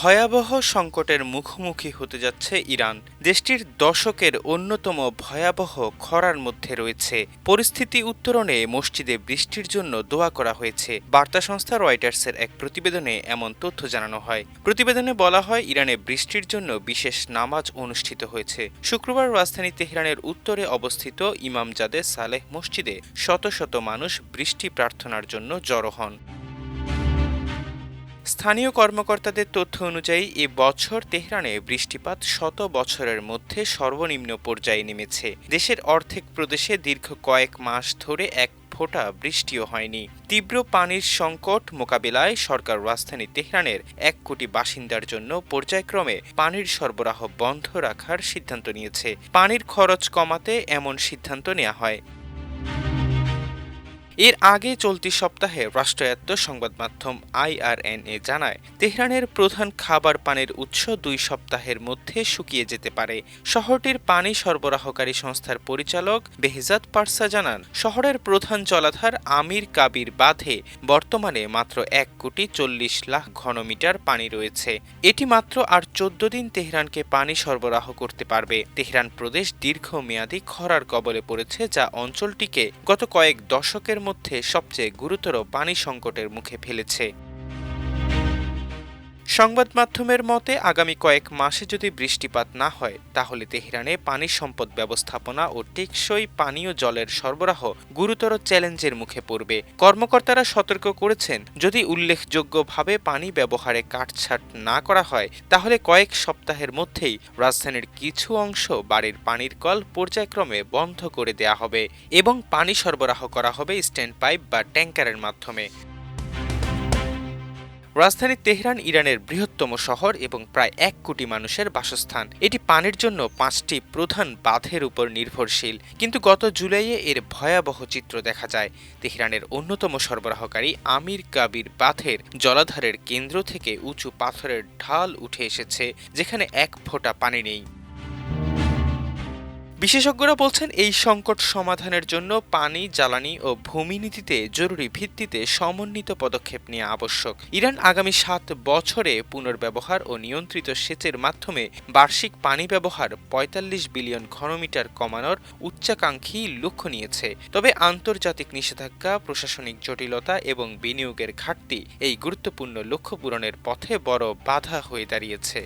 ভয়াবহ সংকটের মুখোমুখি হতে যাচ্ছে ইরান। দেশটির দশকের অন্যতম ভয়াবহ খরার মধ্যে রয়েছে। পরিস্থিতি উত্তরণে মসজিদে বৃষ্টির জন্য দোয়া করা হয়েছে। বার্তা সংস্থা রয়টার্সের এক প্রতিবেদনে এমন তথ্য জানানো হয়। প্রতিবেদনে বলা হয়, ইরানে বৃষ্টির জন্য বিশেষ নামাজ অনুষ্ঠিত হয়েছে। শুক্রবার রাজধানী তেহরানের উত্তরে অবস্থিত ইমামজাদে সালেহ মসজিদে শত শত মানুষ বৃষ্টি প্রার্থনার জন্য জড়ো হন। স্থানীয় কর্মকর্তাদের তথ্য অনুযায়ী, এ বছর তেহরানে বৃষ্টিপাত শত বছরের মধ্যে সর্বনিম্ন পর্যায়ে নেমেছে। দেশের অর্ধেক প্রদেশে দীর্ঘ কয়েক মাস ধরে এক ফোঁটা বৃষ্টিও হয়নি। তীব্র পানির সংকট মোকাবিলায় সরকার রাজধানী তেহরানের এক কোটি বাসিন্দার জন্য পর্যায়ক্রমে পানির সরবরাহ বন্ধ রাখার সিদ্ধান্ত নিয়েছে। পানির খরচ কমাতে এমন সিদ্ধান্ত নেওয়া হয়। এর আগে চলতি সপ্তাহে রাষ্ট্রায়ত্ত সংবাদ মাধ্যম আইআরএনএ জানায়, তেহরানের প্রধান খাবার পানির উৎস দুই সপ্তাহের মধ্যে শুকিয়ে যেতে পারে। শহরটির পানি সরবরাহকারী সংস্থার পরিচালক বেহজাদ পার্সা জানান, শহরের প্রধান জলাধার আমির কাবির বাঁধে বর্তমানে মাত্র এক কোটি চল্লিশ লাখ ঘনমিটার পানি রয়েছে। এটি মাত্র আর চোদ্দ দিন তেহরানকে পানি সরবরাহ করতে পারবে। তেহরান প্রদেশ দীর্ঘমেয়াদী খরার কবলে পড়েছে যা অঞ্চলটিকে গত কয়েক দশকের মধ্যে সবচেয়ে গুরুতর পানি সংকটের মুখে ফেলেছে। সংবাদ মাধ্যমের মতে, আগামী কয়েক মাসে যদি বৃষ্টিপাত না হয়, তাহলে তেহরানে পানি সম্পদ ব্যবস্থাপনা ও টেকসই পানীয় জলের সরবরাহ গুরুতর চ্যালেঞ্জের মুখে পড়বে। কর্মকর্তারা সতর্ক করেছেন, যদি উল্লেখযোগ্যভাবে পানি ব্যবহারে কাটছাট না করা হয়, তাহলে কয়েক সপ্তাহের মধ্যেই রাজধানীর কিছু অংশ বাড়ির পানির কল পর্যায়ক্রমে বন্ধ করে দেয়া হবে এবং পানি সরবরাহ করা হবে স্ট্যান্ড পাইপ বা ট্যাঙ্কারের মাধ্যমে। রাজধানী তেহরান ইরানের বৃহত্তম শহর এবং প্রায় এক কোটি মানুষের বাসস্থান। এটি পানির জন্য পাঁচটি প্রধান বাঁধের উপর নির্ভরশীল। কিন্তু গত জুলাইয়ে এর ভয়াবহ চিত্র দেখা যায়। তেহরানের অন্যতম সরবরাহকারী আমির কাবির বাঁধের জলাধারের কেন্দ্র থেকে উঁচু পাথরের ঢাল উঠে এসেছে, যেখানে এক ফোঁটা পানি নেই। বিশেষজ্ঞরা বলছেন এই সংকট সমাধানের জন্য পানি, জ্বালানি ও ভূমি নীতিতে জরুরি ভিত্তিতে সমন্বিত পদক্ষেপ নেওয়া আবশ্যক। ইরান আগামী সাত বছরে পুনর্ব্যবহার ও নিয়ন্ত্রিত সেচের মাধ্যমে বার্ষিক পানি ব্যবহার ৪৫ বিলিয়ন ঘনমিটার কমানোর উচ্চাকাঙ্ক্ষী লক্ষ্য নিয়েছে। তবে আন্তর্জাতিক নিষেধাজ্ঞা, প্রশাসনিক জটিলতা এবং বিনিয়োগের ঘাটতি এই গুরুত্বপূর্ণ লক্ষ্য পূরণের পথে বড় বাধা হয়ে দাঁড়িয়েছে।